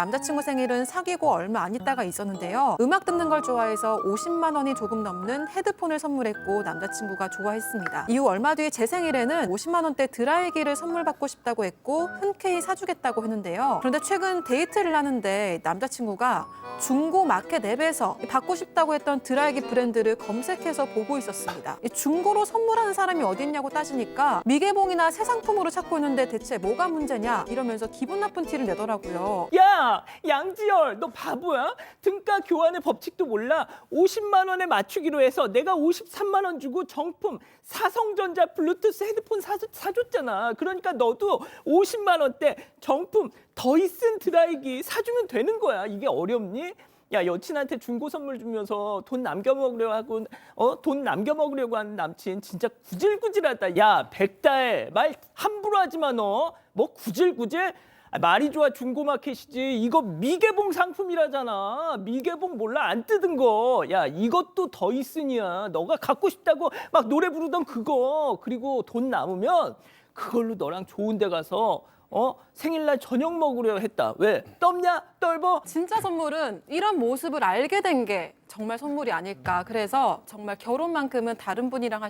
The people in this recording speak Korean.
남자친구 생일은 사귀고 얼마 안 있다가 있었는데요. 음악 듣는 걸 좋아해서 50만 원이 조금 넘는 헤드폰을 선물했고 남자친구가 좋아했습니다. 이후 얼마 뒤에 제 생일에는 50만 원대 드라이기를 선물 받고 싶다고 했고 흔쾌히 사주겠다고 했는데요. 그런데 최근 데이트를 하는데 남자친구가 중고 마켓 앱에서 받고 싶다고 했던 드라이기 브랜드를 검색해서 보고 있었습니다. 이 중고로 선물하는 사람이 어디 있냐고 따지니까 미개봉이나 새 상품으로 찾고 있는데 대체 뭐가 문제냐 이러면서 기분 나쁜 티를 내더라고요. 야, 양지열, 너 바보야? 등가 교환의 법칙도 몰라. 50만 원에 맞추기로 해서 내가 53만 원 주고 정품 사성전자 블루투스 헤드폰 사, 사줬잖아. 그러니까 너도 50만 원대 정품 더이슨 드라이기 사주면 되는 거야. 이게 어렵니? 야 여친한테 중고 선물 주면서 돈 남겨 먹으려 하고 어 돈 남겨 먹으려고 하는 남친 진짜 구질구질하다. 야 백다해 말 함부로 하지 마 너. 뭐 구질구질? 아, 말이 좋아 중고마켓이지. 이거 미개봉 상품이라잖아. 미개봉 몰라 안 뜯은 거야 이것도 더 있으니야. 너가 갖고 싶다고 막 노래 부르던 그거. 그리고 돈 남으면 그걸로 너랑 좋은 데 가서 어 생일날 저녁 먹으려 했다. 왜? 떱냐? 떨버? 진짜 선물은 이런 모습을 알게 된 게 정말 선물이 아닐까. 그래서 정말 결혼만큼은 다른 분이랑